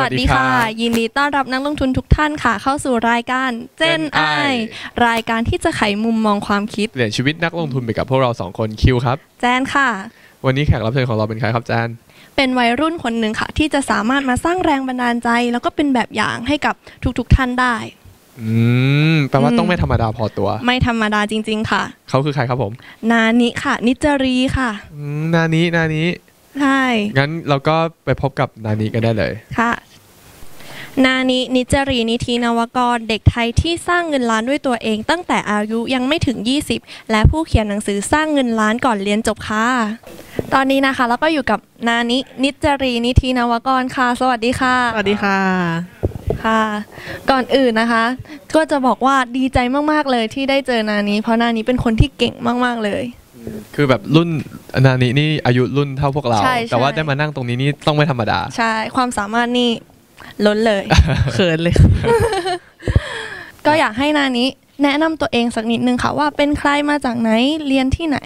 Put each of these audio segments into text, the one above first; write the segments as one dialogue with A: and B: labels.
A: สวัสดีค่ะ
B: สวัสดีครับ
A: ยินดีต้อนรับนักลงทุนทุกท่านค่ะ เข้าสู่รายการเจน
B: Gen
A: ไอ
B: I
A: รายการที่จะไขมุมมองความคิด
B: เปลี่ยนชีวิตนักลงทุนไปกับพวกเราสองคนคิวครับ
A: แจนค่ะ
B: วันนี้แขกรับเชิญของเราเป็นใครครับแจน
A: เป็นวัยรุ่นคนหนึ่งค่ะ ที่จะสามารถมาสร้างแรงบันดาลใจ แล้วก็เป็นแบบอย่างให้กับทุกๆท่านได้
B: อืมแปลว่า
A: อืม
B: ต้องไม่ธรรมดาพอตัว
A: ไม่ธรรมดาจริง ๆ ค่ะ
B: เขาคือใครครับผม
A: นานิค่ะ นิจจารีค่ะ
B: อืมนานี้นานี้
A: ใช่
B: งั้นเราก็ไปพบกับนานี้กันได้เลย
A: ค่ะ นานิ นิจจารี นิธินวกร เด็กไทยที่สร้างเงินล้านด้วยตัวเอง ตั้งแต่อายุยังไม่ถึง 20 และผู้เขียนหนังสือสร้างเงินล้านก่อนเรียนจบค่ะ ตอนนี้นะคะแล้วก็อยู่กับนานิ นิจจารี นิธินวกรค่ะ สวัสดีค่ะ
C: สวัสดีค่ะ
A: ค่ะ ก่อนอื่นนะคะ ก็จะบอกว่าดีใจมากๆเลยที่ได้เจอนานิ เพราะนานิเป็นคนที่เก่งมากๆเลย
B: คือแบบรุ่นนานี้นี่อายุรุ่นเท่าพวกเรา
A: ใช่ใช่
B: แต่ว่าได้มานั่งตรงนี้นี่ต้องไม่ธรรมดา
A: ใช่ ความสามารถนี่ ล้นเลย
C: เขินเลย
A: ก็อยากให้นานิแนะนำตัวเองสักนิดนึงค่ะว่าเป็นใครมาจากไหนเรียนที่ไหน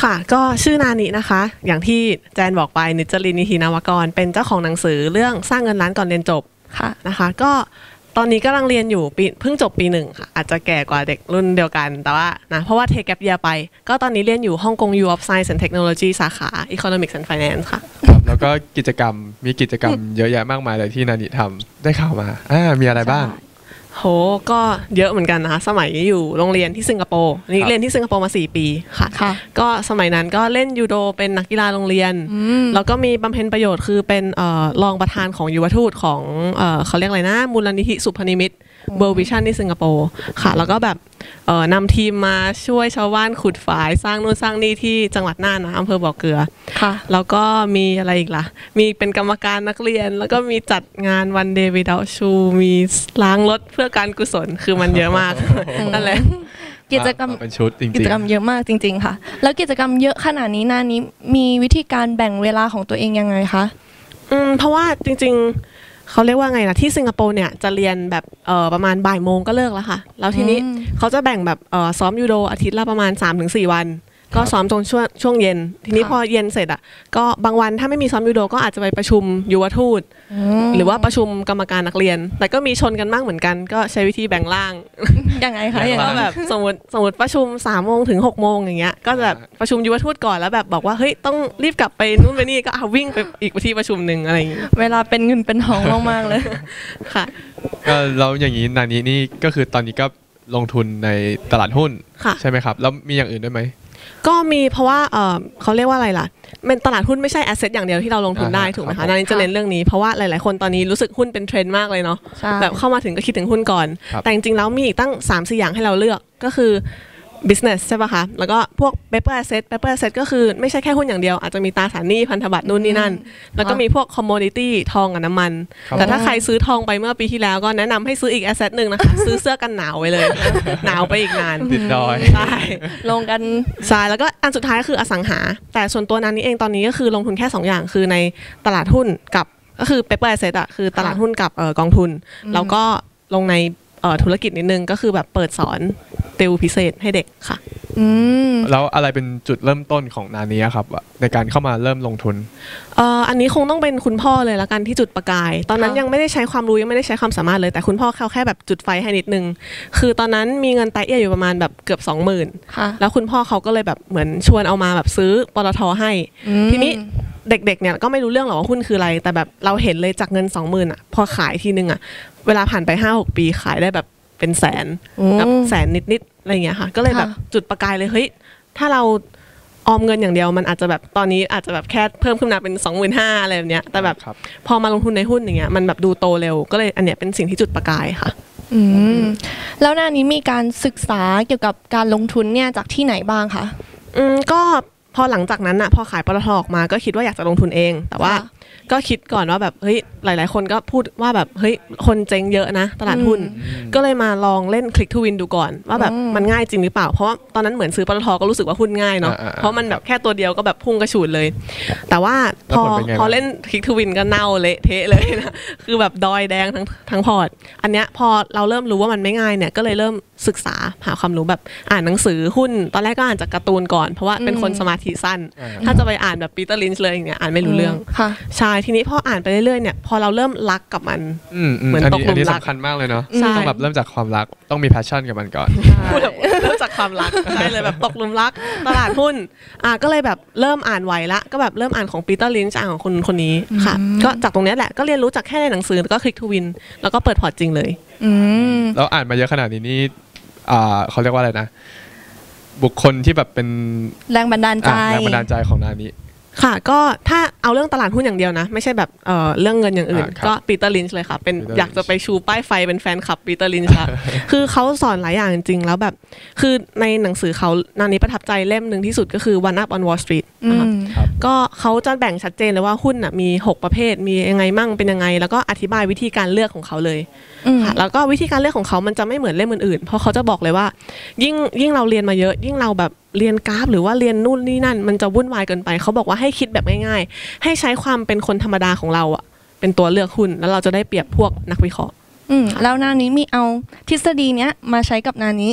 C: ค่ะก็ชื่อนานินะคะ อย่างที่แจนบอกไปนิจจรินนิธินวกร เป็นเจ้าของหนังสือเรื่องสร้างเงินล้านก่อนเรียนจบ
A: ค่ะ
C: นะคะ ก็ตอนนี้กำลังเรียนอยู่ปีเพิ่งจบปีหนึ่งค่ะ อาจจะแก่กว่าเด็กรุ่นเดียวกันแต่ว่านะเพราะว่าเทคแกปเยียไป ก็ตอนนี้เรียนอยู่ฮ่องกง U of Science and Technology สาขา Economics and Finance ค่ะ
B: ครับ แล้วก็กิจกรรมมีกิจกรรมเยอะแยะมากมายเลยที่นานี้ทำได้ข่าวมาอ่ามีอะไรบ้าง
C: โหก็เยอะเหมือนกันนะคะ สมัยอยู่โรงเรียนที่สิงคโปร์นี่
B: ครับ
C: เรียนที่สิงคโปร์มา 4 ปีค่ะ
A: ค่ะ
C: ก็สมัยนั้นก็เล่นยูโดเป็นนักกีฬาโรงเรียน
A: อืม
C: แล้วก็มีบำเพ็ญประโยชน์คือเป็นเออรองประธานของยุวทูตของเออเขาเรียกอะไรนะ มูลนิธิสุพนิมิต เบอร์วิชั่นที่สิงคโปร์ค่ะ แล้วก็แบบเอ่อนำทีมมาช่วยชาวบ้านขุดฝาย สร้างนู่นสร้างนี่ที่จังหวัดน่านนะอำเภอบ่อเกลือ
A: ค่ะ
C: แล้วก็มีอะไรอีกล่ะ มีเป็นกรรมการนักเรียน แล้วก็มีจัดงานวันเดย์วิดาชู มีล้างรถเพื่อการกุศลคือมันเยอะมากนั่นแหละ
A: กิจกรรมา
B: เป็นชุดจริง
A: กิจกรรมเยอะมากจริง ๆ ค่ะ แล้วกิจกรรมเยอะขนาดนี้นานิมีวิธีการแบ่งเวลาของตัวเองยังไงคะ
C: อืมเพราะว่าจริง ๆ เขาเรียกว่าไงนะที่สิงคโปร์เนี่ยจะเรียนแบบเอ่อประมาณบ่ายโมงก็เลิกแล้วค่ะ แล้วทีนี้
A: อืม
C: เขาจะแบ่งแบบเอ่อซ้อมยูโดอาทิตย์ละประมาณ 3-4 วัน ก็ซ้อมจนช่วงช่วงเย็น ทีนี้
A: ค่ะ
C: พอเย็นเสร็จอะก็บางวันถ้าไม่มีซ้อมยูโดก็อาจจะไปประชุมยุวทูต หรือว่าประชุมกรรมการนักเรียน แต่ก็มีชนกันมากเหมือนกันก็ใช้วิธีแบ่งล่าง
A: ยังไงคะยังไง
C: ก็แบบสมมติสมมติประชุม3ามโมงถึง6กโมงอย่างเงี้ยก็จะแบบประชุมยุวทูตก่อนแล้วแบบบอกว่าเฮ้ยต้องรีบกลับไปนู่นไปนี่ก็เอาวิ่งไปอีกที่ประชุมหนึ่งอะไรอย่างเงี้ย
A: เวลาเป็นเงินเป็นทองมากๆเลย
C: ค่ะ
B: ๆก็แล้วอย่างนี้นานี้นี่ก็คือตอนนี้ก็ลงทุนในตลาดหุ้น
C: ค่ะ
B: ใช่ไหมครับ แล้วมีอย่างอื่นด้วยไหม
C: ก็มีเพราะว่าเออเขาเรียกว่าอะไรล่ะเป็นตลาดหุ้นไม่ใช่แอสเซทอย่างเดียวที่เราลงทุนได้
B: อ่าฮะ
C: ถูกไหม
B: ครั
C: คะ
B: บ
C: นานี้จะเน้นเรื่องนี้เพราะว่าหลายๆคนตอนนี้รู้สึกหุ้นเป็นเทรนด์มากเลยเนาะ
A: ใช่
C: แบบเข้ามาถึงก็คิดถึงหุ้นก่อน
B: ครับ
C: แต่จริงๆแล้วมีอีกตั้ง3 4อย่างให้เราเลือกก็คือ business ใช่ป่ะคะ แล้วก็พวก paper asset paper asset ก็คือไม่ใช่แค่หุ้นอย่างเดียว อาจจะมีตราสารหนี้พันธบัตรนู่นนี่นั่น แล้วก็มีพวก commodity ทองกับน้ำมัน
B: ครับ
C: แต่ถ้าใครซื้อทองไปเมื่อปีที่แล้วก็แนะนำให้ซื้ออีก asset หนึ่งนะคะ ซื้อเสื้อกันหนาวไว้เลย หนาวไปอีกนาน
B: ติดดอย
C: ใช่
A: ลงกัน
C: ใช่แล้วก็อันสุดท้ายก็คืออสังหา แต่ส่วนตัวนั้นนี้เองตอนนี้ก็คือลงทุนแค่ 2 อย่างคือในตลาดหุ้นกับก็คือ paper asset อะคือตลาดหุ้นกับเอ่อกองทุนแล้วก็ลงในเอ่อ ธุรกิจนิดนึงก็คือแบบเปิดสอนติวพิเศษให้เด็กค่ะ
A: อืม
B: แล้วอะไรเป็นจุดเริ่มต้นของนานี้ครับ ในการเข้ามาเริ่มลงทุน
C: เอ่ออันนี้คงต้องเป็นคุณพ่อเลยละกันที่จุดประกาย ตอนนั้น
A: ค่ะ
C: ยังไม่ได้ใช้ความรู้ยังไม่ได้ใช้ความสามารถเลยแต่คุณพ่อเขาแค่แบบจุดไฟให้นิดนึง คือตอนนั้นมีเงินไตเอียอยู่ประมาณแบบเกือบ 20,000
A: ค่ะ
C: แล้วคุณพ่อเขาก็เลยแบบเหมือนชวนเอามาแบบซื้อปตทให้
A: อืม
C: ทีนี้เด็กๆเนี่ยก็ไม่รู้เรื่องหรอกว่าหุ้นคืออะไร แต่แบบเราเห็นเลยจากเงิน20,000อะพอขายทีนึงอะเวลาผ่านไป5-6ปีขายได้แบบเป็นแสน
A: โอ้
C: กับแสนนิดๆอะไรอย่างเงี้ยค่ะ ก็เลยแบบ
A: ค่ะ
C: จุดประกายเลยเฮ้ยถ้าเราออมเงินอย่างเดียวมันอาจจะแบบตอนนี้อาจจะแบบแค่เพิ่มขึ้นมาเป็น25,000อะไรแบบเนี้ยแต่แบบ
B: ครับ
C: พอมาลงทุนในหุ้นอย่างเงี้ยมันแบบดูโตเร็วก็เลยอันเนี้ยเป็นสิ่งที่จุดประกายค่ะ
A: อืมแล้วนานี้มีการศึกษาเกี่ยวกับการลงทุนเนี่ยจากที่ไหนบ้างคะ
C: อืมก็ พอหลังจากนั้นอะพอขายปตทออกมาก็คิดว่าอยากจะลงทุนเอง แต่ว่าก็คิดก่อนว่าแบบเฮ้ยหลาย ๆ คนก็พูดว่าแบบเฮ้ยคนเจ๊งเยอะนะตลาดหุ้น ก็เลยมาลองเล่นคลิกทูวินดูก่อน ว่าแบบ
A: อืม
C: มันง่ายจริงหรือเปล่า เพราะว่าตอนนั้นเหมือนซื้อปตทก็รู้สึกว่าหุ้นง่ายเนาะ
B: อ่าๆๆ
C: เพราะมันแบบแค่ตัวเดียวก็แบบพุ่งกระฉูดเลย แต่ว่าพอ
B: แล้วผลเป็นไง
C: พอ
B: บ้าง
C: เล่นคลิกทูวินก็เน่าเละเทะเลยนะคือแบบดอยแดงทั้งทั้งพอร์ตอันเนี้ยพอเราเริ่มรู้ว่ามันไม่ง่ายเนี่ยก็เลยเริ่มศึกษาหาความรู้แบบอ่านหนังสือหุ้น ตอนแรกก็อ่านจากการ์ตูนก่อน เพราะว่าเป็นคน
A: อืม
C: สมาธิสั้น
B: อ่า
C: ถ้าจะไปอ่านแบบปีเตอร์ลินช์เลยอย่างเงี้ยอ่านไม่รู้เรื่อง
A: ค่ะ
C: ใช่ใช่ทีนี้พออ่านไปเรื่อยๆเนี่ยพอเราเริ่มรักกับมัน
B: อืมอืม
C: เหมือน
B: อัน
C: ตก
B: นี้
C: หลุ
B: อัน
C: ม
B: นี้
C: รัก
B: สำคัญมากเลยเนาะ
C: ใช่
B: ต้องแบบเริ่มจากความรักต้องมี passion กับมันก่อน
C: พูดแบบเริ่มจากความรักใช่เลยแบบตกหลุมรักตลาดหุ้นอะก็เลยแบบเริ่มอ่านไหวละ ก็แบบเริ่มอ่านของปีเตอร์ลินช์อ่านของคนคนนี้ค่ะก็จากตรงเนี้ยแหละก็เรียนรู้จากแค่ในหนังสือแล้วก็คลิกทูวิน แล้วก็เปิดพอร์ตจริงเลย
A: อืม
B: แล้วอ่านมาเยอะขนาดนี้นี่อ่าเขาเรียกว่าอะไรนะ บุคคลที่แบบเป็น
A: แรงบันดาลใจ
B: อะแรงบันดาลใจของนานี้
C: ค่ะก็ถ้าเอาเรื่องตลาดหุ้นอย่างเดียวนะ ไม่ใช่แบบเอ่อเรื่องเงินอย่างอื่น
B: อ่าครับ
C: ก็ปีเตอร์ลินช์เลยค่ะ เป็น
B: Peter
C: อยากจะไปชูป้ายไฟเป็นแฟนคลับปีเตอร์ลินช์ค่ะคือเขาสอนหลายอย่างจริงๆแล้วแบบ คือในหนังสือเขานานี้ประทับใจเล่มหนึ่งที่สุดก็คือ One Up on Wall Street
A: อื
C: นะคะ
A: ม
C: ก็เขาจะแบ่งชัดเจนเลยว่าหุ้นน่ะมี 6 ประเภท มียังไงมั่งเป็นยังไง แล้วก็อธิบายวิธีการเลือกของเขาเลย
A: อืม
C: ค่ะแล้วก็วิธีการเลือกของเขามันจะไม่เหมือนเล่มอื่นๆเพราะเขาจะบอกเลยว่า ยิ่งยิ่งเราเรียนมาเยอะ ยิ่งเราแบบ เรียนกราฟ หรือว่าเรียนนู่นนี่นั่น มันจะวุ่นวายเกินไป เขาบอกว่าให้คิดแบบง่ายๆ ให้ใช้ความเป็นคนธรรมดาของเราอะเป็นตัวเลือกหุ้นแล้วเราจะได้เปรียบพวกนักวิเคราะห์
A: อืมแล้วนานี้มีเอาทฤษฎีเนี้ยมาใช้กับนานี้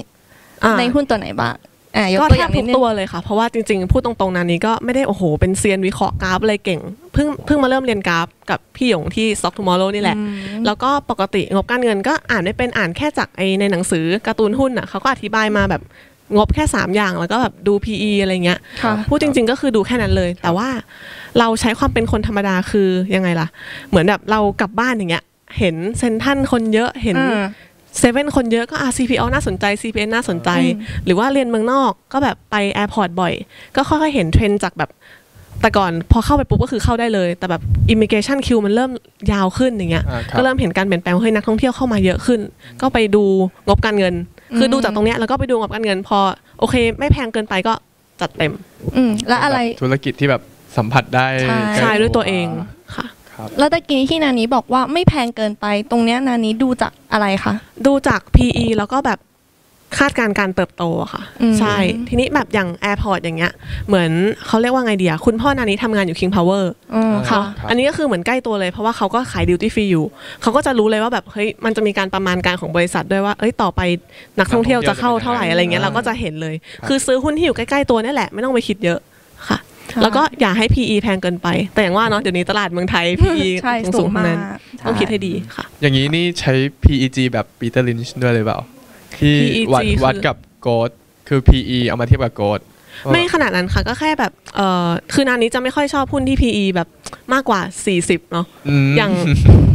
C: อ่า
A: ในหุ้นตัวไหนบ้างอ่ายก
C: ก็
A: ตัวอ
C: แท
A: ย่า
C: บ
A: งนิ
C: ทุ
A: ด
C: ก
A: นึง
C: ตัวเลยค่ะ เพราะว่าจริงๆ พูดตรงๆนานี้ก็ไม่ได้โอ้โห เป็นเซียนวิเคราะห์กราฟอะไรเก่ง เพิ่งเพิ่งมาเริ่มเรียนกราฟกับพี่หยงที่ Stock Tomorrow นี่แหละ
A: อืม
C: แล้วก็ปกติงบการเงินก็อ่านไม่เป็นอ่านแค่จากไอในหนังสือการ์ตูนหุ้นอะเขาก็อธิบายมาแบบ งบแค่ 3 อย่างแล้วก็แบบดู PE อะไรเงี้ย
A: ค่ะ
C: พูดจริง ๆ ก็คือดูแค่นั้นเลย แต่ว่าเราใช้ความเป็นคนธรรมดาคือยังไงล่ะ เหมือนแบบเรากลับบ้านอย่างเงี้ย เห็นเซนทรันคนเยอะเห็น
A: อ่า
C: เซเว่นคนเยอะก็อะ CPO น่าสนใจ CPN น่าสนใจ
A: อืม
C: หรือว่าเรียนเมืองนอกก็แบบไปแอร์พอร์ตบ่อย ก็ค่อยๆเห็นเทรนด์จากแบบแต่ก่อนพอเข้าไปปุ๊บก็คือเข้าได้เลย แต่แบบ immigration queue มันเริ่มยาวขึ้นอย่างเงี้ย
B: อ่าครับ
C: ก็เริ่มเห็นการเปลี่ยนแปลงว่าเฮ้ยนักท่องเที่ยวเข้ามาเยอะขึ้น ก็ไปดูงบการเงิน คือดูจากตรงเนี้ยแล้วก็ไปดูงบการเงินพอ โอเค ไม่แพงเกินไปก็จัดเต็ม
A: อืมแล้วอะไร
B: ธุรกิจที่แบบสัมผัสได้
A: ใช่
B: ใกล้
C: ใช่ด้วยตัวเองค่ะ
B: ครับ
A: แล้วตะกี้ที่นานี้บอกว่าไม่แพงเกินไป ตรงเนี้ยนานี้ดูจากอะไรคะ
C: ดูจาก PE แล้วก็แบบ คาดการณ์การเติบโตอะค่ะ
A: อืม
C: ใช่ ทีนี้แบบอย่าง Airport อย่างเงี้ย เหมือนเขาเรียกว่าไงเดียคุณพ่อนานี้ทำงานอยู่ King Power
A: อืมค่ะ
B: ครับ
C: อันนี้ก็คือเหมือนใกล้ตัวเลยเพราะว่าเขาก็ขายดิวตี้ฟรีอยู่ เขาก็จะรู้เลยว่าแบบเฮ้ยมันจะมีการประมาณการของบริษัทด้วยว่าเอ้ยต่อไปนักท่องเที่ยวจะเข้าเท่าไหร่อะไรเงี้ยเราก็จะเห็นเลย คือซื้อหุ้นที่อยู่ใกล้ๆตัวนี่แหละไม่ต้องไปคิดเยอะค่ะ
A: ใช่
C: แล้วก็อย่าให้ PE แพงเกินไป แต่อย่างว่าเนาะเดี๋ยวนี้ตลาดเมืองไทย PE
A: ใช่
C: สู
A: สู
C: ง
A: ง
C: ๆทั้ง
A: มา
C: นั้
A: ก
C: น
A: ใช่
C: ต้องคิดให้ดีค่ะ
B: อย่างนี้นี่ใช้ PEG แบบปีเตอร์ลินช์ด้วยเลยเปล่า ที่
C: PEG
B: วัด
C: คือ
B: วัดกับโกดคือ PE เอามาเทียบกับโกด
C: ไม่ขนาดนั้นค่ะ ก็แค่แบบเออคือนานนี้จะไม่ค่อยชอบหุ้นที่ PE แบบมากกว่า 40 เนาะ
B: ม
C: อย่าง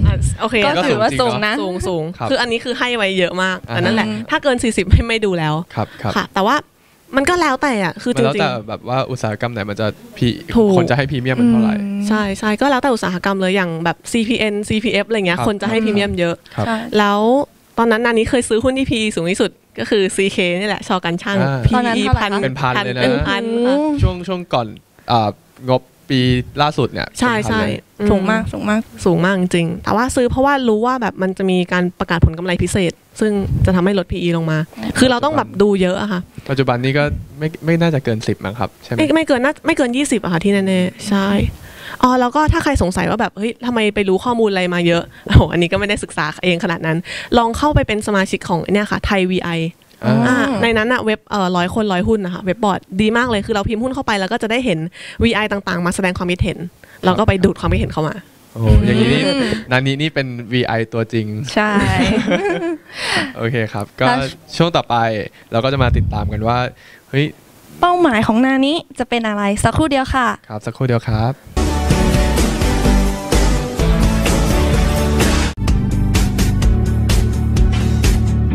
C: อะโอเค
A: ก็
B: ก็
A: ถือว่า
B: สู
A: สู
B: ง
A: ง
B: จริงเนอะ
A: นะ
C: สูงสูง
B: ครับ
C: คืออันนี้คือให้ไว้เยอะมาก
B: อ่า
C: อันนั้นแหละ
A: อืม
C: ถ้าเกิน 40 ไม่ไม่ดูแล้ว
B: ครับครับ
C: ค่ะ แต่ว่ามันก็แล้วแต่อะคือ
B: มัน
C: จ
B: แล้ว
C: ริง
B: แต่แบบว่าอุตสาหกรรมไหนมันจะพี
C: ถูก
B: คนจะให้พรีเมียมมันเท่าไหร่
C: ๆใช่ใช่ก็แล้วแต่อุตสาหกรรมเลยอย่างแบบ CPN CPF อะไรเงี้ย
B: ครับ
C: คนจะให้พรีเมียมเยอะ
B: ครับ
A: ใช่
C: แล้ว ตอนนั้นนานนี้เคยซื้อหุ้นที่ PE สูงที่สุดก็คือ CK นี่แหละ ชอกันช่าง
B: อ่า
A: ตอนนั้น
C: PE
A: เท่าไหร่คะ
B: เป็นพันเลยนะ
C: เป็นพันค่ะ
B: ช่วงช่วงก่อนอ่างบปีล่าสุดเนี่ย
C: ใช่
B: เป็นพัน
C: ใช่
B: เลย
C: อื
A: สูงมากสูงมาก
C: สูงมากจริงๆแต่ว่าซื้อเพราะว่ารู้ว่าแบบมันจะมีการประกาศผลกำไรพิเศษ ซึ่งจะทำให้ลด PE ลงมา คือเราต้องแบบดูเยอะอะค่ะ
B: ปัจจุบันนี้ก็ไม่ไม่น่าจะเกินสิบมั้งครับ ใช่ไหม
C: ไม่ไม่เกินน่าไม่เกิน 20อะค่ะที่แน่ๆใช่ อ๋อแล้วก็ถ้าใครสงสัยว่าแบบเฮ้ยทำไมไปรู้ข้อมูลอะไรมาเยอะโอ้โหอันนี้ก็ไม่ได้ศึกษาเองขนาดนั้น ลองเข้าไปเป็นสมาชิกของเนี่ยค่ะไทย VI
B: อ่า
C: อ่าในนั้นอะเว็บเอ่อร้อยคนร้อยหุ้นนะคะเว็บบอร์ดดีมากเลยคือเราพิมพ์หุ้นเข้าไปแล้วก็จะได้เห็น VI ต่างๆ มาแสดงความคิดเห็น เราก็ไปดูดความคิดเห็นเข้ามา
B: โอ้อย่างนี้นี่นานี้นี่เป็น VI ตัวจริง
A: ใช่
B: โอเคครับ ก็
A: แล้ว
B: ช่วงต่อไปเราก็จะมาติดตามกันว่าเฮ้ย
A: เป้าหมายของนานี้จะเป็นอะไรสักครู่เดียวค่ะ
B: ครับสักครู่เดียวครับ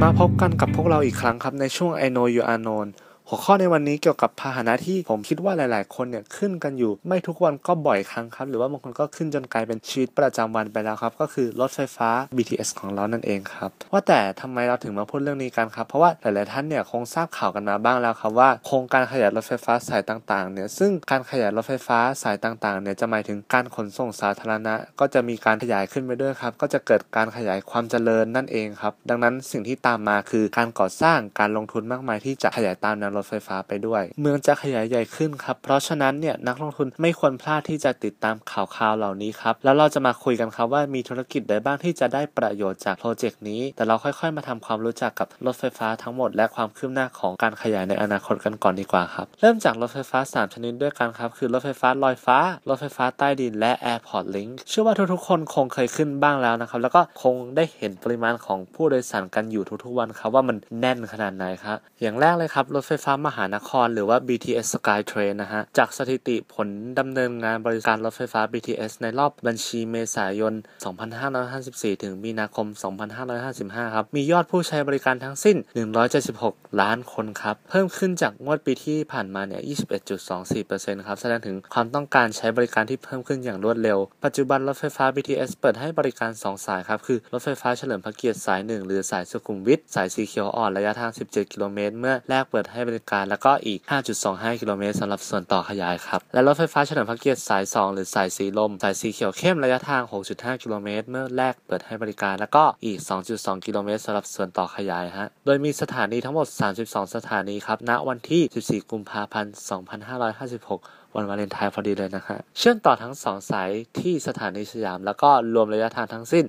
D: มาพบกันกับพวกเราอีกครั้งครับในช่วง I know you are known หัวข้อในวันนี้เกี่ยวกับพาหนะที่ผมคิดว่าหลาย ๆ คนเนี่ยขึ้นกันอยู่ ไม่ทุกวันก็บ่อยครั้งครับ หรือว่าบางคนก็ขึ้นจนกลายเป็นชีวิตประจำวันไปแล้วครับ ก็คือรถไฟฟ้า BTS ของเรานั่นเองครับ ว่าแต่ทำไมเราถึงมาพูดเรื่องนี้กันครับ เพราะว่าหลาย ๆ ท่านเนี่ยคงทราบข่าวกันมาบ้างแล้วครับว่าโครงการขยายรถไฟฟ้าสายต่าง ๆ เนี่ยซึ่งการขยายรถไฟฟ้าสายต่าง ๆ เนี่ยจะหมายถึงการขนส่งสาธารณะ ก็จะมีการขยายขึ้นไปด้วยครับ ก็จะเกิดการขยายความเจริญนั่นเองครับ ดังนั้นสิ่งที่ตามมาคือการก่อสร้างการลงทุนมากมายที่จะขยายตามแนวถไฟฟ้าไปด้วย เมืองจะขยายใหญ่ขึ้นครับ เพราะฉะนั้นเนี่ยนักลงทุนไม่ควรพลาดที่จะติดตามข่าวคราวเหล่านี้ครับ แล้วเราจะมาคุยกันครับว่ามีธุรกิจใดบ้างที่จะได้ประโยชน์จากโปรเจกต์นี้ แต่เราค่อยๆ มาทำความรู้จักกับรถไฟฟ้าทั้งหมด และความคืบหน้าของการขยายในอนาคตกันก่อนดีกว่าครับ เริ่มจากรถไฟฟ้า 3 ชนิดด้วยกันครับ คือรถไฟฟ้าลอยฟ้า รถไฟฟ้าใต้ดิน และ Airport Link เชื่อว่าทุกๆ คนคงเคยขึ้นบ้างแล้วนะครับ แล้วก็คงได้เห็นปริมาณของผู้โดยสารกันอยู่ทุกๆ วันครับว่ามันแน่นขนาดไหนครับ อย่างแรกเลยครับรถไฟฟ้ามหานคร หรือว่า BTS Skytrain นะฮะ จากสถิติผลดำเนินงานบริการรถไฟฟ้า BTS ในรอบบัญชีเมษายน 2554 ถึงมีนาคม 2555 ครับ มียอดผู้ใช้บริการทั้งสิ้น 176 ล้านคนครับ เพิ่มขึ้นจากงวดปีที่ผ่านมาเนี่ย 21.24%ครับ แสดงถึงความต้องการใช้บริการที่เพิ่มขึ้นอย่างรวดเร็ว ปัจจุบันรถไฟฟ้า BTS เปิดให้บริการ 2 สายครับ คือรถไฟฟ้าเฉลิมพระเกียรติสาย 1 หรือสายสุขุมวิท สายสีเขียวอ่อนระยะทาง 17 กิโลเมตร เมื่อแรกเปิดให้บริการ แล้วก็อีก 5.25 กิโลเมตรสำหรับส่วนต่อขยายครับ และรถไฟฟ้าเฉลิมพระเกียรติสาย 2 หรือสายสีลม สายสีเขียวเข้มระยะทาง 6.5 กิโลเมตรเมื่อแรกเปิดให้บริการ แล้วก็อีก 2.2 กิโลเมตรสำหรับส่วนต่อขยายฮะ โดยมีสถานีทั้งหมด 32 สถานีครับ ณ วันที่ 14 กุมภาพันธ์ 2556วันวาเลนไทน์พอดีเลยนะฮะเชื่อมต่อทั้ง 2 สายที่สถานีสยาม แล้วก็รวมระยะทางทั้งสิ้น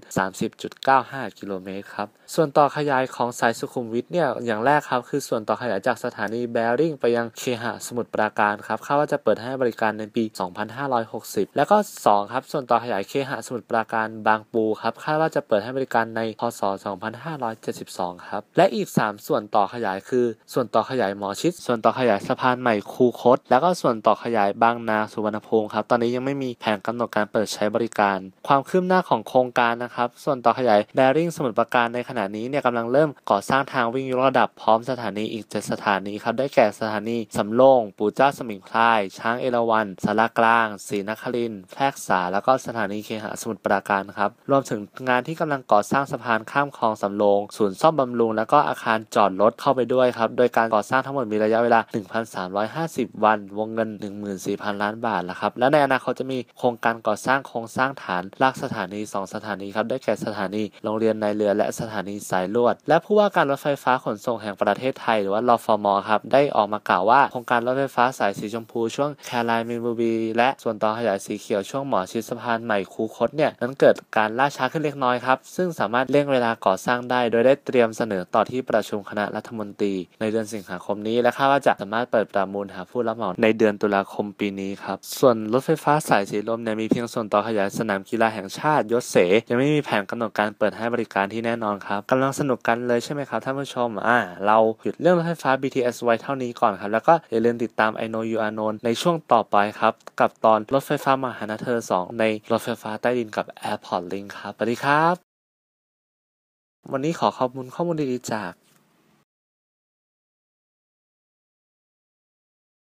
D: 30.95 กิโลเมตรครับ ส่วนต่อขยายของสายสุขุมวิทเนี่ยอย่างแรกครับ คือส่วนต่อขยายจากสถานีแบริ่งไปยังเคหะสมุทรปราการครับคาดว่าจะเปิดให้บริการในปี 2560 แล้วก็ 2 ครับ ส่วนต่อขยายเคหะสมุทรปราการบางปูครับคาดว่าจะเปิดให้บริการในพศ 2572 ครับ และอีก 3 ส่วนต่อขยายคือ ส่วนต่อขยายหมอชิด ส่วนต่อขยายสะพานใหม่คูคตแล้วก็ส่วนต่อขยายบางนาสุวรรณภูมิครับ ตอนนี้ยังไม่มีแผนกำหนดการเปิดใช้บริการ ความคืบหน้าของโครงการนะครับ ส่วนต่อขยายแบริ่งสมุทรปราการในขณะนี้เนี่ยกำลังเริ่มก่อสร้างทางวิ่งยกระดับพร้อมสถานีอีก7สถานีครับ ได้แก่สถานีสำโรงปู่เจ้าสมิงพราย ช้างเอราวัณสารกลางศรีนครินแพรกษา แล้วก็สถานีเคหะสมุทรปราการครับ รวมถึงงานที่กำลังก่อสร้างสะพานข้ามคลองสำโรงศูนย์ซ่อมบำรุง แล้วก็อาคารจอดรถเข้าไปด้วยครับ โดยการก่อสร้างทั้งหมดมีระยะเวลา 1,350 วัน วงเงิน14,000 ล้านบาทแล้วครับและในอนาคตจะมีโครงการก่อสร้างโครงสร้างฐานรากสถานี 2 สถานีครับได้แก่สถานีโรงเรียนในเรือและสถานีสายลวด และผู้ว่าการรถไฟฟ้าขนส่งแห่งประเทศไทยหรือว่ารฟมครับได้ออกมากล่าวว่าโครงการรถไฟฟ้าสายสีชมพูช่วงแครายมินบูบีและส่วนต่อขยายสีเขียวช่วงหมอชิดสะพานใหม่คูคตเนี่ยนั้นเกิดการล่าช้าขึ้นเล็กน้อยครับซึ่งสามารถเร่งเวลาก่อสร้างได้ โดยได้เตรียมเสนอต่อที่ประชุมคณะรัฐมนตรี ในเดือนสิงหาคมนี้และคาดว่าจะสามารถเปิดประมูลหาผู้รับเหมาในเดือนตุลาคมปีนี้ครับ ส่วนรถไฟฟ้าสายสีลมเนี่ยมีเพียงส่วนต่อขยายสนามกีฬาแห่งชาติยศเส ยังไม่มีแผนกำหนดการเปิดให้บริการที่แน่นอนครับกำลังสนุกกันเลยใช่ไหมครับท่านผู้ชมอ่าเราหยุดเรื่องรถไฟฟ้า BTS ไว้เท่านี้ก่อนครับ แล้วก็อย่าลืมติดตาม I know you are known ในช่วงต่อไปครับ กับตอนรถไฟฟ้ามหานคร2ในรถไฟฟ้าใต้ดินกับ Airport Link ครับสวัสดีครับ วันนี้ขอขอบคุณข้อมูลดีๆจา
B: ก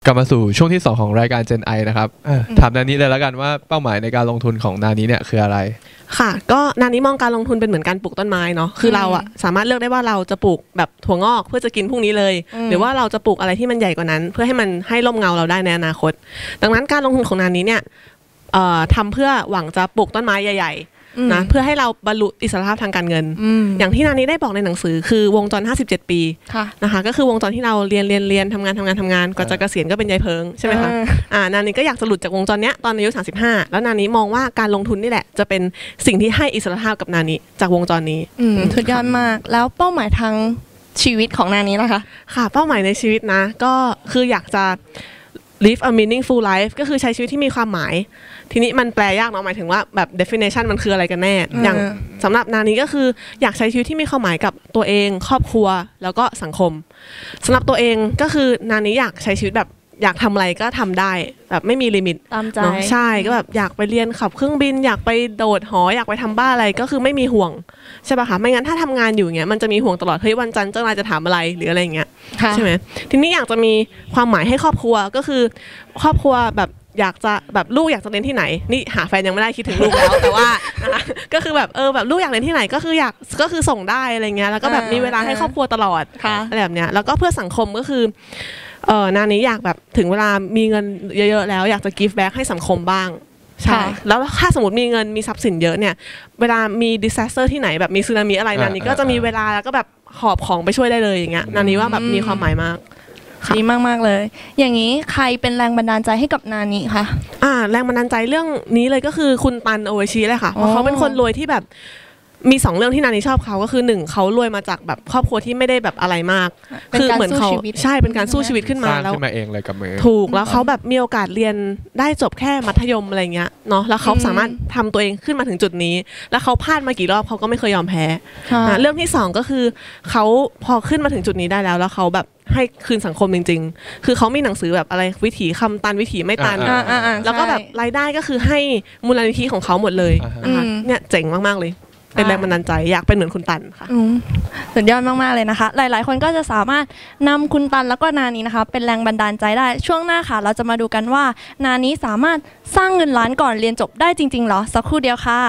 B: ลับมาสู่ช่วงที่ 2 ของรายการ Gen I นะครับอะถามนานี้เลยแล้วกันว่าเป้าหมายในการลงทุนของนานี้เนี่ยคืออะไร
C: ค่ะ ก็นานี้มองการลงทุนเป็นเหมือนการปลูกต้นไม้เนาะคือเราอะสามารถเลือกได้ว่าเราจะปลูกแบบถั่วงอกเพื่อจะกินพรุ่งนี้เลย
A: อืม
C: หรือว่าเราจะปลูกอะไรที่มันใหญ่กว่านั้น เพื่อให้มันให้ร่มเงาเราได้ในอนาคต ดังนั้นการลงทุนของนานี้เนี่ยเอ่อทำเพื่อหวังจะปลูกต้นไม้ใหญ่ ๆ นะเพื่อให้เราบรรลุอิสรภาพทางการเงิน
A: อืม
C: อย่างที่นานี้ได้บอกในหนังสือ คือวงจร 57 ปี
A: ค่ะ
C: นะคะก็คือวงจรที่เราเรียนเรียนเรียนทำงานทำงานทำงานกว่าจะเกษียณก็เป็นยายเพิงใช่ไหมคะ
A: เออ
C: อ่านานี้ก็อยากจะหลุดจากวงจรเนี้ยตอนอายุ35 แล้วนานี้มองว่าการลงทุนนี่แหละ จะเป็นสิ่งที่ให้อิสรภาพกับนานี้จากวงจรนี้
A: อืมสุดยอดมากแล้วเป้าหมายทางชีวิตของนานี้นะคะ
C: ค่ะ เป้าหมายในชีวิตนะ ก็คืออยากจะ live a meaningful life ก็คือใช้ชีวิตที่มีความหมาย ทีนี้มันแปลยากเนาะหมายถึงว่าแบบ definition มันคืออะไรกันแน่
A: อืม
C: อย่างสำหรับนานี้ก็คืออยากใช้ชีวิตที่มีความหมายกับตัวเอง ครอบครัวแล้วก็สังคมสำหรับตัวเองก็คือนานี้อยากใช้ชีวิตแบบ อยากทำอะไรก็ทำได้แบบไม่มีลิมิต
A: ตามใจ
C: เนาะใช่ก็แบบอยากไปเรียนขับเครื่องบิน อยากไปโดดหออยากไปทำบ้านอะไรก็คือไม่มีห่วงใช่ป่ะคะไม่งั้นถ้าทำงานอยู่อย่างเงี้ยมันจะมีห่วงตลอดเฮ้ยวันจันทร์เจ้านายจะถามอะไรหรืออะไรอย่างเงี้ย
A: ค่ะ
C: ใช่ไหมทีนี้อยากจะมีความหมายให้ครอบครัวก็คือ ครอบครัวแบบอยากจะแบบลูกอยากจะเรียนที่ไหนนี่หาแฟนยังไม่ได้คิดถึงลูกแล้วแต่ว่านะคะก็คือแบบเออแบบลูกอยากเรียนที่ไหนก็คืออยากก็คือส่งได้อะไรเงี้ยแล้วก็แบบมีเวลาให้ครอบครัวตลอด
A: ค่ะ
C: อะไรแบบเนี้ยแล้วก็เพื่อสังคมก็คือ เออนานี้อยากแบบถึงเวลามีเงินเยอะๆแล้ว อยากจะ give back ให้สังคมบ้างใช่
A: ค่ะ
C: แล้วถ้าสมมติมีเงินมีทรัพย์สินเยอะเนี่ย เวลามี disaster ที่ไหนแบบมีสึนามิอะไร
B: อ่า
C: นานี้ก็จะมีเวลาแล้วก็แบบหอบของไปช่วยได้เลยอย่างเงี้ยนานี้ว่าแบบมีความหมายมากค่ะ
A: ดีมากๆเลย อย่างนี้ใครเป็นแรงบันดาลใจให้กับนานิคะ
C: อ่า แรงบันดาลใจเรื่องนี้เลยก็คือคุณตันโอเวชิเลยค่ะเพ
A: อ๋
C: ราะ
A: อ
C: เขาเป็นคนรวยที่แบบ มีสองเรื่องที่นานิชอบเขาก็คือหนึ่งเขารวยมาจากแบบครอบครัวที่ไม่ได้แบบอะไรมาก
A: เป็น
C: คือ
A: การ
C: เหมือน
A: สู้
C: เขา
A: ชีวิต
C: ใช่เป็นการสู้ชีวิตขึ้น
B: ส
C: มา
B: ร้าง
C: แล้ว
B: ขึ้นมาเองเลยกับมือ
C: ถูกแล้วเขาแบบมีโอกาสเรียนได้จบแค่มัธยมอะไรเงี้ยเนาะแล้วเขา
A: อืม
C: สามารถทำตัวเองขึ้นมาถึงจุดนี้ แล้วเขาพลาดมากี่รอบเขาก็ไม่เคยยอมแพ้
A: ค่ะ
C: อะเรื่องที่สองก็คือเขาพอขึ้นมาถึงจุดนี้ได้แล้วแล้วเขาแบบให้คืนสังคมจริง ๆ คือเขามีหนังสือแบบอะไรวิถีคำตันวิถีไม่ตัน
B: อ่า
A: อ่าอ่า
C: แล้วก็แบบรายได้ก็คือให้มูลนิธิของเขาหมดเลย
B: อ่าฮะ
C: นะคะ
A: อืม
C: เนี่ยเจ๋งมากๆเลย เป็น
A: อ่า
C: แรงบันดาลใจอยากเป็นเหมือนคุณตันค่ะ
A: อืมสุดยอดมากๆเลยนะคะ หลาย ๆ คนก็จะสามารถนำคุณตันแล้วก็นานี้นะคะ เป็นแรงบันดาลใจได้ช่วงหน้าค่ะ เราจะมาดูกันว่า นานี้สามารถสร้างเงินล้านก่อนเรียนจบได้จริงๆเหรอสักครู่เดียวค่ะ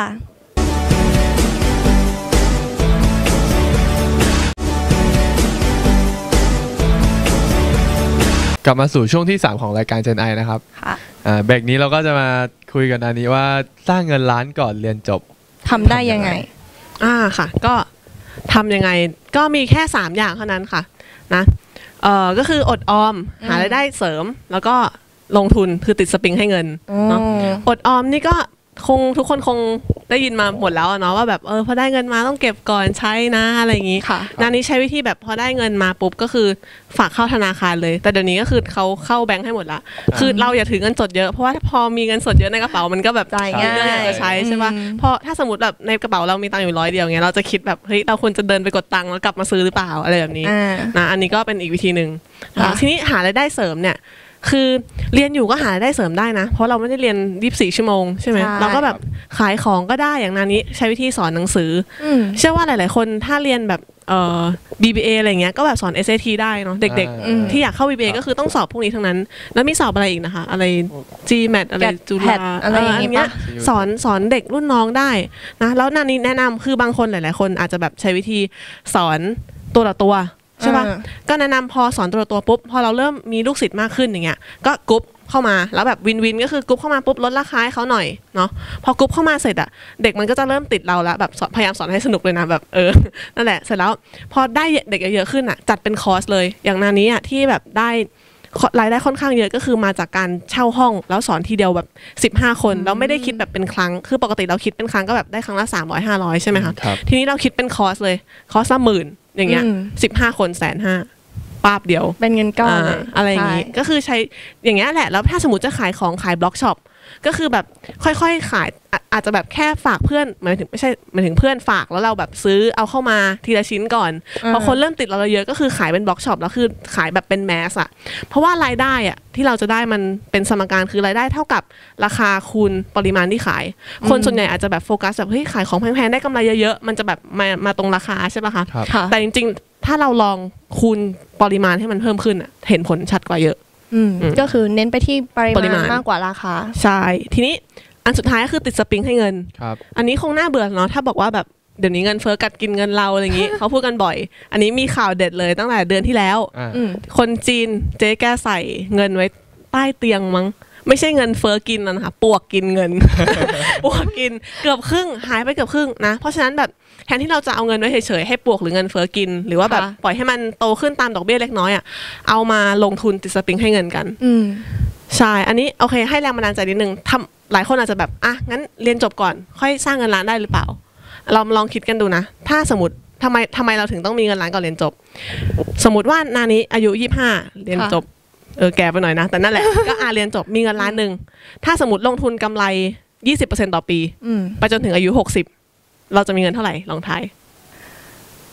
B: กลับมาสู่ช่วงที่ 3 ของรายการ Gen I นะครับ
A: ค่ะ
B: อ่าเบรกนี้เราก็จะมาคุยกันอันนี้ว่าสร้างเงินล้านก่อนเรียนจบ
A: ทำได้ยังไง
C: อ่าค่ะ ก็ทำยังไงก็มีแค่ 3 อย่างเท่านั้นค่ะนะเอ่อก็คืออดออม
A: อืม
C: หารายได้เสริม แล้วก็ลงทุนคือติดสปริงให้เงินเนาะ
A: อืม
C: อดออมนี่ก็ คงทุกคนคงได้ยินมาหมดแล้วอะเนาะว่าแบบเออพอได้เงินมาต้องเก็บก่อนใช้นะอะไรอย่างงี้
A: ค่ะ
C: นานี้ใช้วิธีแบบพอได้เงินมาปุ๊บก็คือฝากเข้าธนาคารเลย แต่เดี๋ยวนี้ก็คือเขาเข้าแบงค์ให้หมดละคือเราอย่าถือเงินสดเยอะเพราะว่าพอมีเงินสดเยอะในกระเป๋ามันก็แบบ
A: จ่ายง่าย
C: เรื่องอยากจะใช้ใช่ป่ะ
A: อืม
C: เพราะถ้าสมมติแบบในกระเป๋าเรามีตังค์อยู่ร้อยเดียวเงี้ยเราจะคิดแบบเฮ้ยเราควรจะเดินไปกดตังค์แล้วกลับมาซื้อหรือเปล่าอะไรแบบนี้
A: อ่า
C: นะอันนี้ก็เป็นอีกวิธีหนึ่ง
A: ค่ะ
C: ทีนี้หารายได้เสริมเนี่ย คือเรียนอยู่ก็หารายได้เสริมได้นะ เพราะเราไม่ได้เรียน 24 ชั่วโมงใช่ไหม
A: ใช่
C: เราก็แบบขายของก็ได้อย่างนานี้ใช้วิธีสอนหนังสือ
A: อืม
C: เชื่อว่าหลาย ๆ คนถ้าเรียนแบบเอ่อ BBA อะไรเงี้ยก็แบบสอน SAT ได้เนาะเด็ก
B: อ่า
C: ๆที่อยากเข้า BBA ก็คือต้องสอบพวกนี้ทั้งนั้น แล้วมีสอบอะไรอีกนะคะ อะไร GMAT อะไร
A: GAT
C: จุฬา
A: PAT อะไรอย่างงี้
C: เงี้ย
A: ปะ
C: สอนสอนเด็กรุ่นน้องได้นะแล้วนานี้แนะนำคือบางคนหลาย ๆ คนอาจจะแบบใช้วิธีสอนตัวต่อตัว ใช่ปะ
A: อ่า
C: ก็แนะนำพอสอนตัวต่อตัวปุ๊บพอเราเริ่มมีลูกศิษย์มากขึ้นอย่างเงี้ยก็กรุ๊ปเข้ามาแล้วแบบวินวินก็คือกรุ๊ปเข้ามาปุ๊บลดราคาให้เขาหน่อยเนาะพอกรุ๊ปเข้ามาเสร็จอะเด็กมันก็จะเริ่มติดเราแล้วแบบสอนพยายามสอนให้สนุกเลยนะแบบเออนั่นแหละเสร็จแล้วพอได้เด็กเยอะๆขึ้นอะจัดเป็นคอร์สเลยอย่างนานี้อะที่แบบได้รายได้ค่อนข้างเยอะก็คือมาจากการเช่าห้อง แล้วสอนทีเดียวแบบ 15 คนแล้วไม่ได้คิดแบบเป็นครั้ง คือปกติเราคิดเป็นครั้งก็แบบได้ครั้งละ300 500 ใช่ไหมคะ
B: ครับ
C: ทีนี้เราคิดเป็นคอร์สเลยคอร์สละหมื่น อย่างเงี้ย
A: อืม
C: สิบห้าคนแสนห้าปาบเดียว
A: เป็นเงินก้อนเลยา
C: อะไรอย่างงี้
A: ใช่
C: ก็คือใช้อย่างเงี้ยแหละ แล้วถ้าสมมติจะขายของขายบล็อกช็อป ก็คือแบบค่อยๆขายอะอาจจะแบบแค่ฝากเพื่อนหมายถึงไม่ใช่หมายถึงเพื่อนฝากแล้วเราแบบซื้อเอาเข้ามาทีละชิ้นก่อนพอคนเริ่มติดเราเยอะก็คือขายเป็นบล็อกช็อปแล้วคือขายแบบเป็นแมสอะเพราะว่ารายได้อะที่เราจะได้มันเป็นสมการคือรายได้เท่ากับราคาคูณปริมาณที่ขาย คนส่วนใหญ่อาจจะแบบโฟกัสแบบเฮ้ยขายของแพงๆได้กำไรเยอะๆมันจะแบบมามาตรงราคาใช่ปะคะ
B: ครับ
A: ค่ะ
C: แต่จริงๆ ถ้าเราลองคูณปริมาณให้มันเพิ่มขึ้นอะเห็นผลชัดกว่าเยอะ
A: อืม
C: อืม
A: ก็คือเน้นไปที่ปริ
C: ปริ
A: มา
C: มา
A: ณ
C: ณ
A: มากกว่าราคา
C: ใช่ ทีนี้อันสุดท้ายก็คือติดสปริงให้เงิน
B: ครับ
C: อันนี้คงน่าเบื่อเนาะถ้าบอกว่าแบบเดี๋ยวนี้เงินเฟ้อกัดกินเงินเราอะไรอย่างนี้ เขาพูดกันบ่อย อันนี้มีข่าวเด็ดเลยตั้งแต่เดือนที่แล้ว
B: อ่า
A: อืม
C: คนจีนเจ๊แกใส่เงินไว้ใต้เตียงมั้งไม่ใช่เงินเฟ้อกินนะนะคะปวกกินเงิน ปวกกินเกือบครึ่งหายไปเกือบครึ่งนะ เพราะฉะนั้นแบบแทนที่เราจะเอาเงินไว้เฉยๆให้ปวกหรือเงินเฟ้อกิน หรือว่าแบบ
A: ค่ะ
C: ปล่อยให้มันโตขึ้นตามดอกเบี้ยเล็กน้อยอะเอามาลงทุนติดสปริงให้เงินกัน
A: อืม
C: ใช่อันนี้โอเค ให้แรงบันดาลใจนิดนึงทำหลายคนอาจจะแบบอะงั้นเรียนจบก่อน ค่อยสร้างเงินล้านได้หรือเปล่าเราลองคิดกันดูนะ ถ้าสมมติทำไมทำไมเราถึงต้องมีเงินล้านก่อนเรียนจบ สมมติว่านานี้อายุยี่ห้าเรียน
A: ค่ะ
C: จบเออแก่ไปหน่อยนะ แต่นั่นแหละ ก็อาเรียนจบมีเงินล้านหนึ่งถ้าสมมติลงทุนกำไร20%ต่อปี
A: อืม
C: ไปจนถึงอายุ60 เราจะมีเงินเท่าไหร่ลองทาย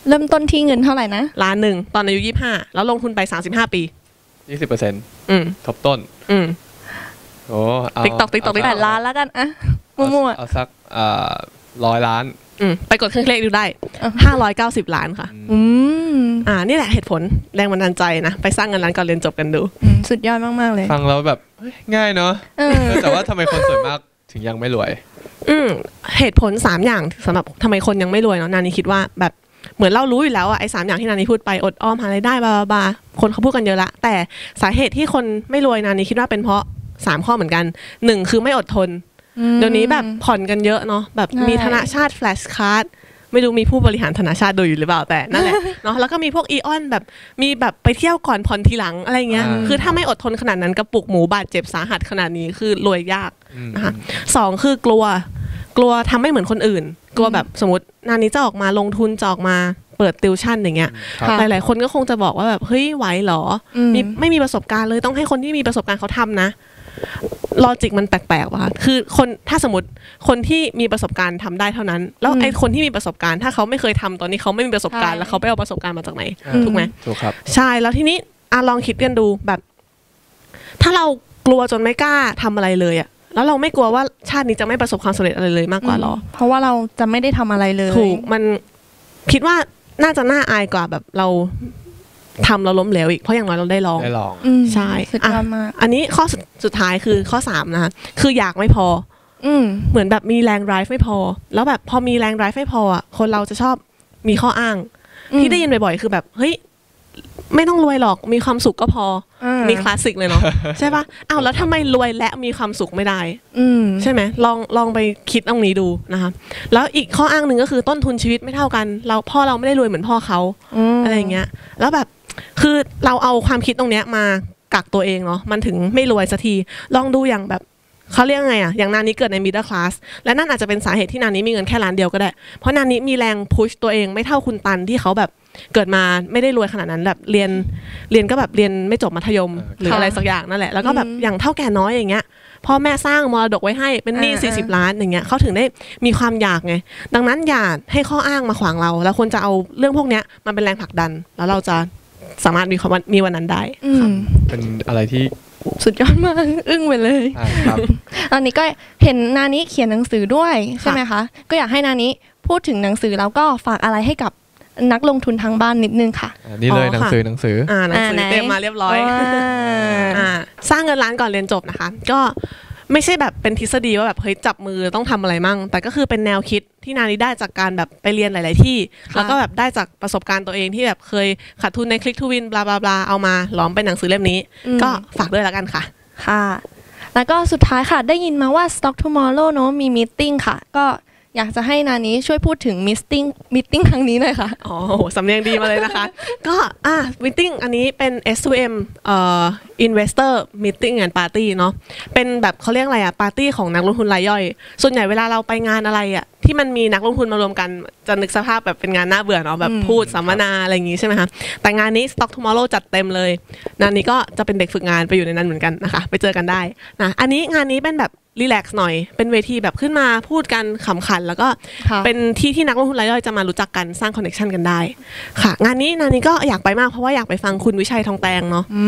A: เริ่มต้นที่เงินเท่าไหร่นะ
C: ล้านหนึ่งตอนอายุ25แล้วลงทุนไป35ปี
B: ยี่สิบเปอร์เซ็นต์
C: อืม
B: ทบต้น
C: อืม
B: โอ้เอา
C: TikTok TikTok
B: เอสัก
A: แปดล้านแล้วกันอะ
B: เอา
A: มั่ว
B: เอาสักอ่าร้อยล้าน
C: อืมไปกดเครื่องเลขดูได้
A: อะ
C: 590ล้านค่ะ
A: ๆอืม
C: อ่า นี่แหละเหตุผลแรงบันดาลใจนะ ไปสร้างเงินล้านก่อนเรียนจบกันดู
A: อืมสุดยอดมาก ๆ เลย
B: ฟังแล้วแบบเฮ้ยง่ายเนาะ
A: เออ
B: เออแต่ว่าทำไมคนส่วนมาก ถึงยังไม่รวย
C: อืมเหตุผล3อย่างสำหรับทำไมคนยังไม่รวยเนาะนานี่คิดว่าแบบเหมือนเรารู้อยู่แล้วอะไอ้สามอย่างที่นานี่พูดไปอดออมหารายได้บาบาบาคนเขาพูดกันเยอะละ แต่สาเหตุที่คนไม่รวยนานี่คิดว่าเป็นเพราะ3ข้อเหมือนกันหนึ่งคือไม่อดทนเดี๋ยวนี้แบบผ่อนกันเยอะเนาะแบบ
A: ใช่
C: มีธนาชาติแฟลชการ์ด ไม่รู้มีผู้บริหารธนาชาติดูอยู่หรือเปล่าแต่นั่นแหละเนาะแล้วก็มีพวกอีออนแบบมีแบบไปเที่ยวก่อนผ่อนทีหลังอะไรเงี้ย
B: อ่า
C: คือถ้าไม่อดทนขนาดนั้นกระปุกหมูบาดเจ็บสาหัสขนาดนี้คือรวยยาก
B: อืม
C: นะคะสองคือกลัวกลัวทำไม่เหมือนคนอื่น กลัวแบบสมมตินานนี้จะออกมาลงทุนจะออกมาเปิดติวชั่นอย่างเงี้ย
B: ครับ
A: ค่ะ
C: หลาย ๆ คนก็คงจะบอกว่าแบบเฮ้ยไหวเหรอ
A: อืม
C: มีไม่มีประสบการณ์เลยต้องให้คนที่มีประสบการณ์เขาทำนะ ลอจิกมันแปลกๆว่ะคือคนถ้าสมมติคนที่มีประสบการณ์ทำได้เท่านั้น แล้ว
A: อืม
C: ไอ้คนที่มีประสบการณ์ถ้าเขาไม่เคยทำตอนนี้เขาไม่มีประสบการณ์
A: ใช่
C: แล้วเขาไปเอาประสบการณ์มาจากไหน
B: อ่า
C: ถูกไหม
B: ถูกครับ
C: ใช่แล้วทีนี้อะลองคิดกันดูแบบ ถ้าเรากลัวจนไม่กล้าทำอะไรเลยอะแล้วเราไม่กลัวว่าชาตินี้จะไม่ประสบความสำเร็จอะไรเลยมากกว่าหรอ
A: เพราะว่าเราจะไม่ได้ทำอะไรเลย
C: ถูกมันคิดว่าน่าจะน่าอายกว่าแบบเรา ทำเราล้มเหลวอีกเพราะอย่างน้อยเราได้ลอง
B: ได้ลอง
A: อืม
C: ใช่
A: สุดยอดมาก
C: อันนี้ข้อสุดสุดท้ายคือข้อสามนะคะคืออยากไม่พอ
A: อืม
C: เหมือนแบบมีแรง drive ไม่พอ แล้วแบบพอมีแรง drive ไม่พออะคนเราจะชอบมีข้ออ้าง ที่ได้ยินบ่อยๆคือแบบเฮ้ยไม่ต้องรวยหรอกมีความสุขก็พอ
A: อ่า
C: มีคลาสสิกเลยเนาะใช่ปะอ้าวแล้วทำไมรวยและมีความสุขไม่ได้
A: อืม
C: ใช่ไหมลองลองไปคิดตรงนี้ดูนะคะแล้วอีกข้ออ้างหนึ่งก็คือต้นทุนชีวิตไม่เท่ากัน เราพ่อเราไม่ได้รวยเหมือนพ่อเขา
A: ม
C: อะไรอย่างเงี้ย แล้วแบบ คือเราเอาความคิดตรงเนี้ยมากักตัวเองเนาะมันถึงไม่รวยสักที ลองดูอย่างแบบเขาเรียกไงอะอย่างนานี้เกิดใน middle class และนั่นอาจจะเป็นสาเหตุที่นานี้มีเงินแค่ล้านเดียวก็ได้ เพราะนานี้มีแรงพุชตัวเองไม่เท่าคุณตันที่เขาแบบเกิดมาไม่ได้รวยขนาดนั้นแบบเรียนเรียนก็แบบเรียนไม่จบมัธยม
B: เออ
C: หรืออะไรสักอย่างนั่นแหละแล้วก็แบบ
A: อืม
C: อย่างเท่าแก่น้อยอย่างเงี้ยพ่อแม่สร้างมรดกไว้ให้เป็นหนี้
A: อ่า
C: 40 ล้านอย่างเงี้ยเขาถึงได้มีความอยากไงดังนั้นอย่าให้ข้ออ้างมาขวางเรา แล้วควรจะเอาเรื่องพวกเนี้ยมาเป็นแรงผลักดัน แล้วเราจะ สามารถมีความมีวันนั้นได้
A: อืม
B: เป็นอะไรที่
A: สุดยอดมาก อึ้งไปเลย
B: อ่าครับ
A: ตอนนี้ก็เห็นนานี้เขียนหนังสือด้วยใช่ไหมคะ ก็อยากให้นานี้พูดถึงหนังสือแล้วก็ฝากอะไรให้กับนักลงทุนทางบ้านนิดนึงค่ะ
B: อ่านี่เลย
C: อ๋อ
B: หนัง
C: ค่ะ
B: สือหนังสือ
C: อ่าหนังสือ
A: ไหน
C: เตรียมมาเรียบร้อย
A: ว้า
C: อ่าสร้างเงินล้านก่อนเรียนจบนะคะ ก็ ไม่ใช่แบบเป็นทฤษฎีว่าแบบเฮ้ยจับมือต้องทำอะไรมั่ง แต่ก็คือเป็นแนวคิดที่นานี้ได้จากการแบบไปเรียนหลาย ๆ ที่
A: ค่ะ
C: แล้วก็แบบได้จากประสบการณ์ตัวเองที่แบบเคยขาดทุนในคลิกทูวินบลาบลาบลาเอามาล้อมเป็นหนังสือเล่มนี้
A: อืม
C: ก็ฝากด้วยแล้วกันค่ะ
A: ค่ะ แล้วก็สุดท้ายค่ะได้ยินมาว่า Stock Tomorrow เนอะมีม e t ค่ะ ก็ อยากจะให้นานี้ช่วยพูดถึงมิ e ติ้งมิ팅ครั้งนี้หน่อยค่ะ
C: อ๋อโหสำเนียงดีมาเลยนะคะ ก็อะมิ팅อันนี้เป็น S2M เอ่อ Investor Meeting and Party เนาะเป็นแบบเขาเรียกอะไรอะปาร์ตี้ของนักลงทุนรายย่อย ส่วนใหญ่เวลาเราไปงานอะไรอะที่มันมีนักลงทุนมารวมกัน จะนึกสภาพแบบเป็นงานน่าเบื่อเนาะแบบ
A: อืม
C: พูดสัมมนาอะไรอย่างงี้ใช่ไหมคะแต่งานนี้ Stock Tomorrow จัดเต็มเลยงานนี้ก็จะเป็นเด็กฝึกงานไปอยู่ในนั้นเหมือนกันนะคะ ไปเจอกันได้นะอันนี้งานนี้เป็นแบบ รีแลกซ์หน่อย เป็นเวทีแบบขึ้นมาพูดกันขำขัน แล้วก็
A: ค่ะ
C: เป็นที่ที่นักลงทุนรายย่อยจะมารู้จักกันสร้างคอนเน t ชันกันได้ ค่ะ งานนี้งานนี้ก็อยากไปมากเพราะว่าอยากไปฟังคุณวิชัยทองแตงเนาะ
A: อื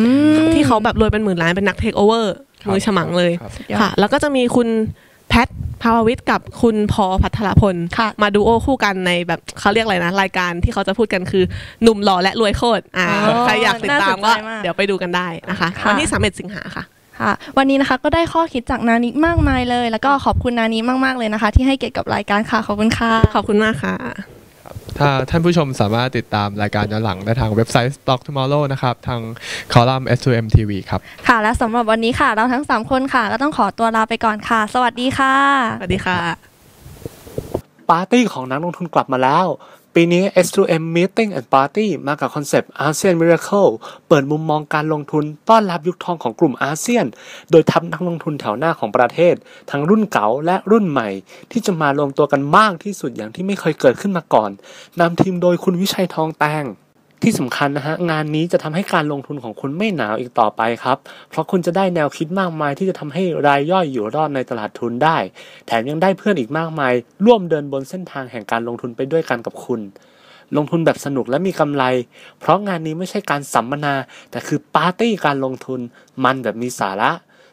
A: ม
C: ที่เขาแบบรวยเป็นหมื่นล้านเป็นนักเทคโอเวอร์
B: ครับ
C: มือฉมังเลย
B: ครับ
C: ค่ะ แล้วก็จะมีคุณแพทภาววิทย์กับคุณพอพัทรพล
A: ค่ะ
C: มาดูโอคู่กันในแบบเขาเรียกอะไรนะ รายการที่เขาจะพูดกันคือหนุ่มหล่อและรวยโคตรอ่า
A: อ๋อ
C: ใครอยากติดตามก็
A: น่าสนใจมาก
C: เดี๋ยวไปดูกันได้นะคะ
A: ค่ะ
C: วันที่31สิงหาค่ะ
A: ค่ะ วันนี้นะคะก็ได้ข้อคิดจากนานิมากมายเลย แล้วก็ขอบคุณนานิมากๆเลยนะคะ ที่ให้เกียรติกับรายการค่ะ ขอบคุณค่ะ
C: ขอบคุณมากค่ะ
B: ถ้าท่านผู้ชมสามารถติดตามรายการย้อนหลังได้ทางเว็บไซต์ Stock Tomorrow นะครับ ทางคอลัมน์ S2M TV ครับ
A: ค่ะ และสำหรับวันนี้ค่ะ เราทั้ง 3 คนค่ะ ก็ต้องขอตัวลาไปก่อนค่ะ สวัสดีค่ะ
C: สวัสดีค่ะ
D: ปาร์ตี้ของนักลงทุนกลับมาแล้ว ปีนี้ S2M Meeting and Party มากับคอนเซปต์ ASEAN Miracle เปิดมุมมองการลงทุนต้อนรับยุคทองของกลุ่มอาเซียน โดยทัพนักลงทุนแถวหน้าของประเทศ ทั้งรุ่นเก่าและรุ่นใหม่ ที่จะมารวมตัวกันมากที่สุดอย่างที่ไม่เคยเกิดขึ้นมาก่อนนำทีมโดยคุณวิชัยทองแตง ที่สำคัญนะฮะงานนี้จะทำให้การลงทุนของคุณไม่หนาวอีกต่อไปครับ เพราะคุณจะได้แนวคิดมากมายที่จะทำให้รายย่อยอยู่รอดในตลาดทุนได้ แถมยังได้เพื่อนอีกมากมาย ร่วมเดินบนเส้นทางแห่งการลงทุนไปด้วยกันกับคุณ ลงทุนแบบสนุกและมีกำไร เพราะงานนี้ไม่ใช่การสัมมนา แต่คือปาร์ตี้การลงทุน มันแบบมีสาระ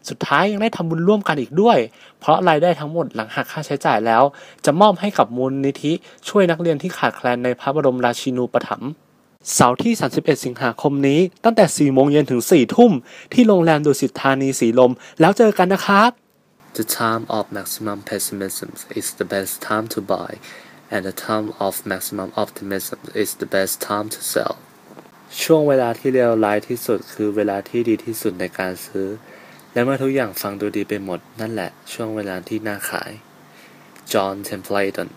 D: สุดท้ายยังได้ทำบุญร่วมกันอีกด้วย เพราะรายได้ทั้งหมดหลังหักค่าใช้จ่ายแล้ว จะมอบให้กับมูลนิธิช่วยนักเรียนที่ขาดแคลนในพระบรมราชินูปถัมภ์ เสาร์ที่ 31 สิงหาคมนี้ ตั้งแต่ 4 โมงเย็นถึง 4 ทุ่ม ที่โรงแรมดุสิตธานีสีลม แล้วเจอกันนะครับ
E: The time of maximum pessimism is the best time to buy, and the time of maximum optimism is the best time to sell. ช่วงเวลาที่เลวร้ายที่สุดคือเวลาที่ดีที่สุดในการซื้อ และเมื่อทุกอย่างฟังดูดีไปหมด นั่นแหละช่วงเวลาที่น่าขาย John Templeton